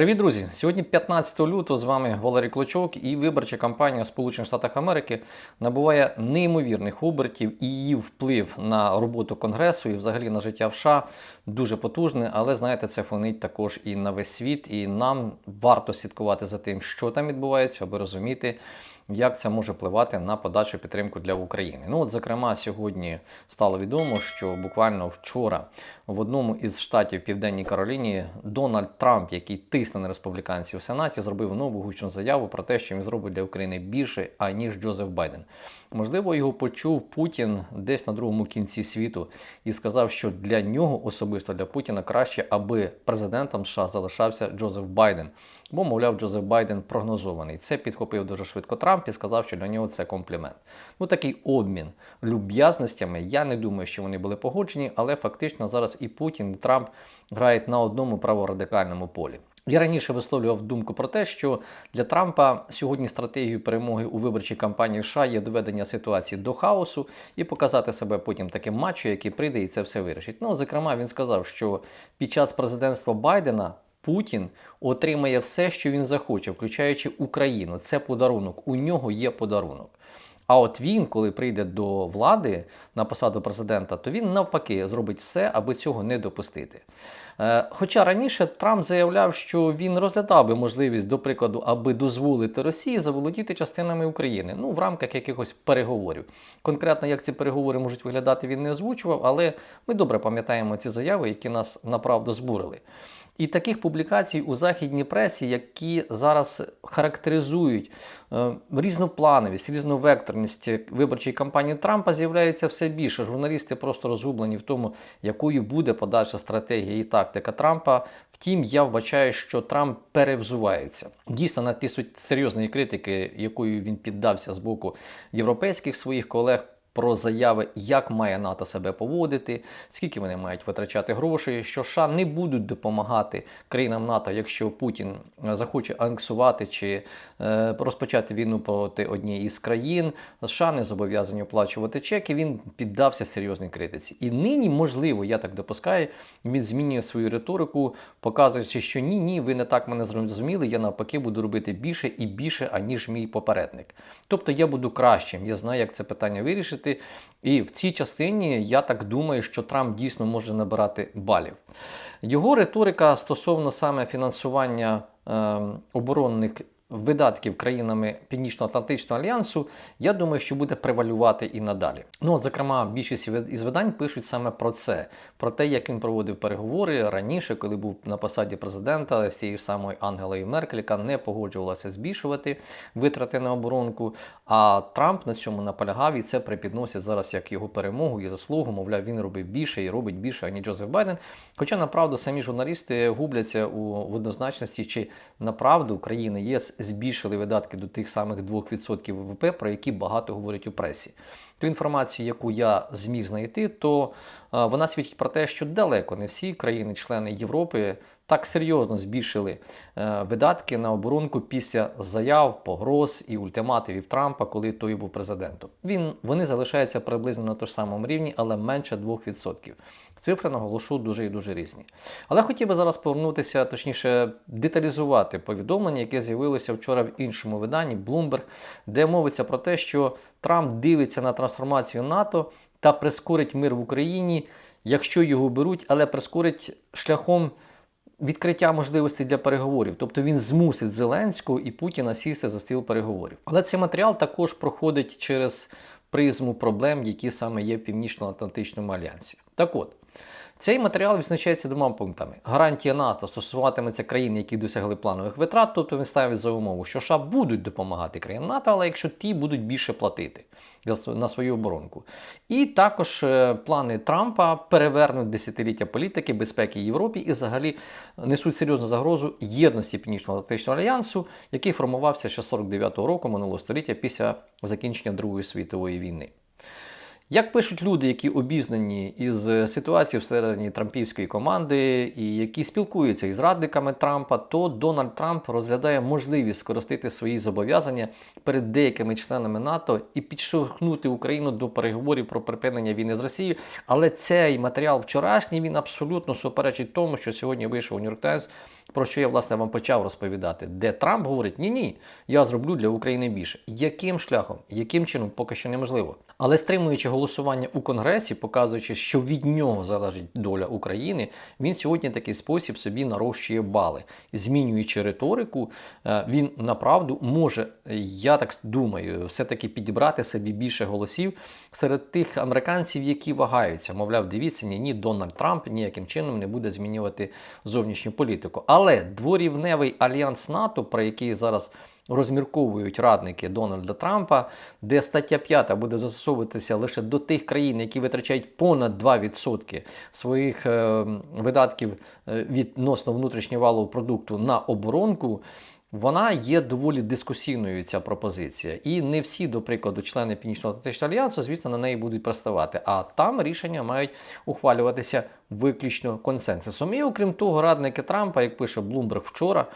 Привіт, друзі! Сьогодні 15 лютого з вами Валерій Клочок і виборча кампанія Сполучених Штатах Америки набуває неймовірних обертів і її вплив на роботу Конгресу і взагалі на життя в США дуже потужний, але знаєте, це фонить також і на весь світ, і нам варто слідкувати за тим, що там відбувається, аби розуміти. Як це може впливати на подальшу підтримку для України? Ну, от, зокрема, сьогодні стало відомо, що буквально вчора в одному із штатів Південній Кароліні Дональд Трамп, який тисне на республіканців в Сенаті, зробив нову гучну заяву про те, що він зробить для України більше, аніж Джозеф Байден. Можливо, його почув Путін десь на другому кінці світу і сказав, що для нього особисто для Путіна краще, аби президентом США залишався Джозеф Байден. Бо, мовляв, Джозеф Байден прогнозований. Це підхопив дуже швидко Трамп і сказав, що для нього це комплімент. Ну такий обмін люб'язностями. Я не думаю, що вони були погоджені, але фактично зараз і Путін, і Трамп грають на одному праворадикальному полі. Я раніше висловлював думку про те, що для Трампа сьогодні стратегією перемоги у виборчій кампанії США є доведення ситуації до хаосу і показати себе потім таким матчо, який прийде і це все вирішить. Ну, зокрема, він сказав, що під час президентства Байдена. Путін отримає все, що він захоче, включаючи Україну. Це подарунок. У нього є подарунок. А от він, коли прийде до влади на посаду президента, то він навпаки зробить все, аби цього не допустити. Е, хоча раніше Трамп заявляв, що він розглядав би можливість, до прикладу, аби дозволити Росії заволодіти частинами України, ну в рамках якихось переговорів. Конкретно, як ці переговори можуть виглядати, він не озвучував, але ми добре пам'ятаємо ці заяви, які нас направду збурили. І таких публікацій у західній пресі, які зараз характеризують е, різноплановість, різновекторність виборчої кампанії Трампа, з'являється все більше. Журналісти просто розгублені в тому, якою буде подальша стратегія і тактика Трампа. Втім, я вбачаю, що Трамп перевзувається. Дійсно, на ті серйозної критики, якою він піддався з боку європейських своїх колег про заяви, як має НАТО себе поводити, скільки вони мають витрачати грошей, що США не будуть допомагати країнам НАТО, якщо Путін е, захоче анексувати чи е, розпочати війну проти однієї із країн. США не зобов'язані оплачувати чеки. Він піддався серйозній критиці. І нині, можливо, я так допускаю, він змінює свою риторику, показуючи, що ні, ні, ви не так мене зрозуміли. Я навпаки буду робити більше і більше, аніж мій попередник. Тобто я буду кращим. Я знаю, як це питання вирішити вирішити. І в цій частині я так думаю, що Трамп дійсно може набирати балів. Його риторика стосовно саме фінансування е, оборонних видатків країнами Північно-Атлантичного альянсу, я думаю, що буде превалювати і надалі. Ну, от, зокрема, більшість із видань пишуть саме про це, про те, як він проводив переговори раніше, коли був на посаді президента з тією самою Ангелою Меркель, яка не погоджувалася збільшувати витрати на оборонку. А Трамп на цьому наполягав і це припідносять зараз як його перемогу і заслугу. Мовляв, він робив більше і робить більше, ані Джозеф Байден. Хоча направду самі журналісти губляться у однозначності, чи направду країни ЄС збільшили видатки до тих самих 2% ВВП, про які багато говорять у пресі. Ту інформацію, яку я зміг знайти, то вона свідчить про те, що далеко не всі країни-члени Європи так серйозно збільшили е, видатки на оборонку після заяв, погроз і ультимативів Трампа, коли той був президентом. Він вони залишаються приблизно на тому самому рівні, але менше 2%. Цифри наголошу дуже і дуже різні. Але хотів би зараз повернутися, точніше, деталізувати повідомлення, яке з'явилося вчора в іншому виданні Bloomberg, де мовиться про те, що Трамп дивиться на трансформацію НАТО та прискорить мир в Україні, якщо його беруть, але прискорить шляхом відкриття можливостей для переговорів. Тобто він змусить Зеленського і Путіна сісти за стіл переговорів. Але цей матеріал також проходить через призму проблем, які саме є в Північно-Атлантичному альянсі. Так от. Цей матеріал відзначається двома пунктами. Гарантія НАТО стосуватиметься країн, які досягли планових витрат, тобто він ставить за умову, що США будуть допомагати країнам НАТО, але якщо ті будуть більше платити на свою оборонку. І також е, плани Трампа перевернуть десятиліття політики, безпеки Європі і взагалі несуть серйозну загрозу єдності Північно-Атлантичного альянсу, який формувався ще 49-го року минулого століття після закінчення Другої світової війни. Як пишуть люди, які обізнані із ситуацією всередині Трампівської команди і які спілкуються із радниками Трампа, то Дональд Трамп розглядає можливість скористати свої зобов'язання перед деякими членами НАТО і підштовхнути Україну до переговорів про припинення війни з Росією. Але цей матеріал вчорашній він абсолютно суперечить тому, що сьогодні вийшов у Нью-Йорк Таймс про що я власне вам почав розповідати, де Трамп говорить: ні, ні, я зроблю для України більше. Яким шляхом, яким чином, поки що неможливо. Але стримуючи голосування у Конгресі, показуючи, що від нього залежить доля України, він сьогодні такий спосіб собі нарощує бали, змінюючи риторику, е, він направду може, я так думаю, все-таки підібрати собі більше голосів серед тих американців, які вагаються. Мовляв, дивіться, ні, ні, Дональд Трамп ніяким чином не буде змінювати зовнішню політику. Але дворівневий альянс НАТО, про який зараз розмірковують радники Дональда Трампа, де стаття 5 буде застосовуватися лише до тих країн, які витрачають понад 2% своїх е, видатків е, відносно внутрішнього валового продукту на оборонку. Вона є доволі дискусійною, ця пропозиція. І не всі, до прикладу, члени Північно-Атлантичного альянсу, звісно, на неї будуть приставати. А там рішення мають ухвалюватися виключно консенсусом. І окрім того, радники Трампа, як пише Блумберг вчора,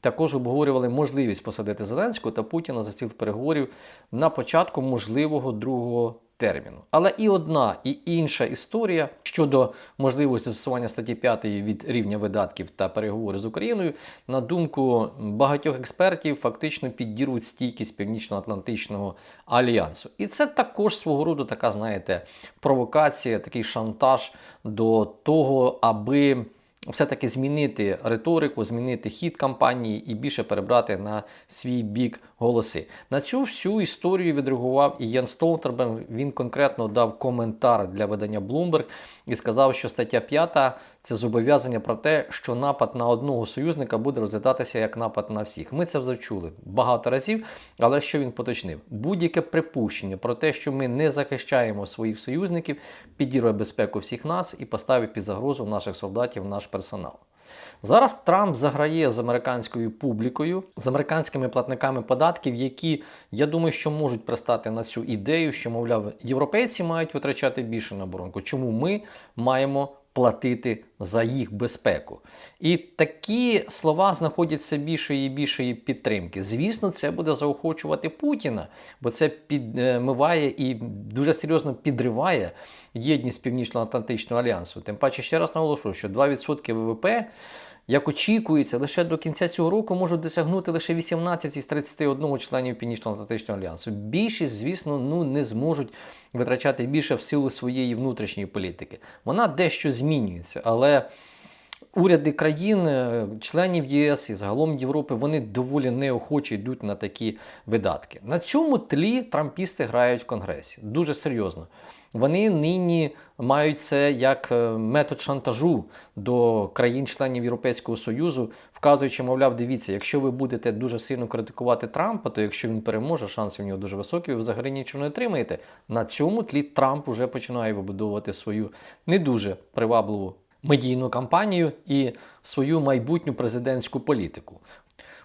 також обговорювали можливість посадити Зеленського та Путіна за стіл переговорів на початку можливого другого терміну. Але і одна, і інша історія щодо можливості застосування статті 5 від рівня видатків та переговорів з Україною, на думку багатьох експертів, фактично підірвуть стійкість Північно-Атлантичного альянсу. І це також свого роду така, знаєте, провокація, такий шантаж до того, аби все-таки змінити риторику, змінити хід кампанії і більше перебрати на свій бік голоси. На цю всю історію відреагував і Єн Столтерберг. Він конкретно дав коментар для видання Bloomberg і сказав, що стаття 5 це зобов'язання про те, що напад на одного союзника буде розглядатися як напад на всіх. Ми це вже чули багато разів, але що він поточнив? Будь-яке припущення про те, що ми не захищаємо своїх союзників, підірве безпеку всіх нас і поставить під загрозу наших солдатів, наш персонал. Зараз Трамп заграє з американською публікою, з американськими платниками податків, які, я думаю, що можуть пристати на цю ідею, що, мовляв, європейці мають витрачати більше на оборонку. Чому ми маємо платити за їх безпеку? І такі слова знаходяться більшої і більшої підтримки. Звісно, це буде заохочувати Путіна, бо це підмиває і дуже серйозно підриває єдність Північно-Атлантичного альянсу. Тим паче, ще раз наголошую, що 2% ВВП. Як очікується, лише до кінця цього року можуть досягнути лише 18 із 31 членів Північно-Атлантичного альянсу. Більшість, звісно, ну не зможуть витрачати більше в силу своєї внутрішньої політики. Вона дещо змінюється, але уряди країн, е, членів ЄС і загалом Європи, вони доволі неохоче йдуть на такі видатки. На цьому тлі трампісти грають в Конгресі дуже серйозно. Вони нині мають це як е, метод шантажу до країн-членів Європейського Союзу, вказуючи, мовляв, дивіться, якщо ви будете дуже сильно критикувати Трампа, то якщо він переможе, шанси в нього дуже високі, ви взагалі нічого не отримаєте. На цьому тлі Трамп вже починає вибудовувати свою не дуже привабливу медійну кампанію і свою майбутню президентську політику.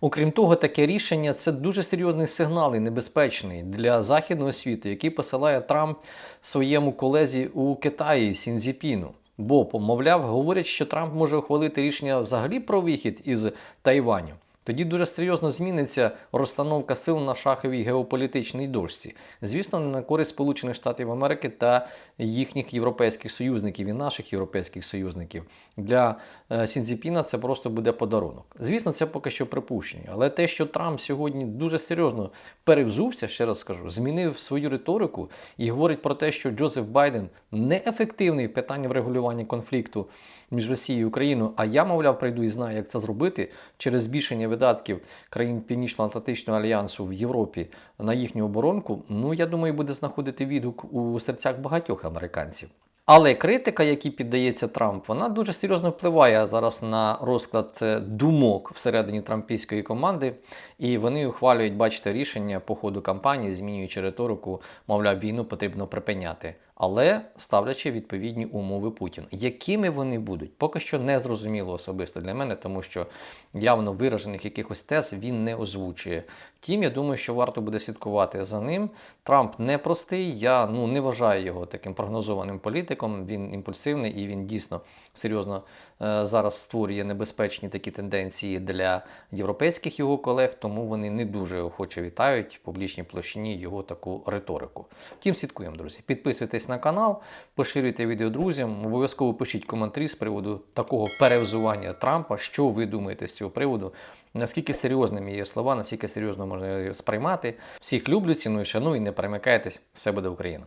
Окрім того, таке рішення це дуже серйозний сигнал і небезпечний для західного світу, який посилає Трамп своєму колезі у Китаї Сінзіпіну. Бо, помовляв, говорять, що Трамп може ухвалити рішення взагалі про вихід із Тайваню. Тоді дуже серйозно зміниться розстановка сил на шаховій геополітичній дошці. Звісно, не на користь Сполучених Штатів Америки та їхніх європейських союзників і наших європейських союзників. Для е, Сінзіпіна це просто буде подарунок. Звісно, це поки що припущення. Але те, що Трамп сьогодні дуже серйозно перевзувся, ще раз скажу, змінив свою риторику і говорить про те, що Джозеф Байден неефективний в питанні врегулювання конфлікту між Росією і Україною. А я, мовляв, прийду і знаю, як це зробити через збільшення видатків країн Північно-Атлантичного альянсу в Європі на їхню оборонку. Ну я думаю, буде знаходити відгук у серцях багатьох американців. Але критика, якій піддається Трамп, вона дуже серйозно впливає зараз на розклад е, думок всередині трампійської команди, і вони ухвалюють, бачите, рішення по ходу кампанії, змінюючи риторику, мовляв, війну потрібно припиняти, але ставлячи відповідні умови Путіну. Якими вони будуть, поки що не зрозуміло особисто для мене, тому що явно виражених якихось тез він не озвучує. Втім, я думаю, що варто буде слідкувати за ним. Трамп непростий. Я ну не вважаю його таким прогнозованим політиком. Він імпульсивний і він дійсно серйозно е, зараз створює небезпечні такі тенденції для європейських його колег, тому вони не дуже охоче вітають в публічній площині його таку риторику. Втім, слідкуємо, друзі. Підписуйтесь підписуйтесь на канал, поширюйте відео друзям, обов'язково пишіть коментарі з приводу такого перевзування Трампа. Що ви думаєте з цього приводу? Наскільки серйозними є слова, наскільки серйозно можна сприймати? Всіх люблю, ціную, шаную і не перемикайтесь. Все буде Україна!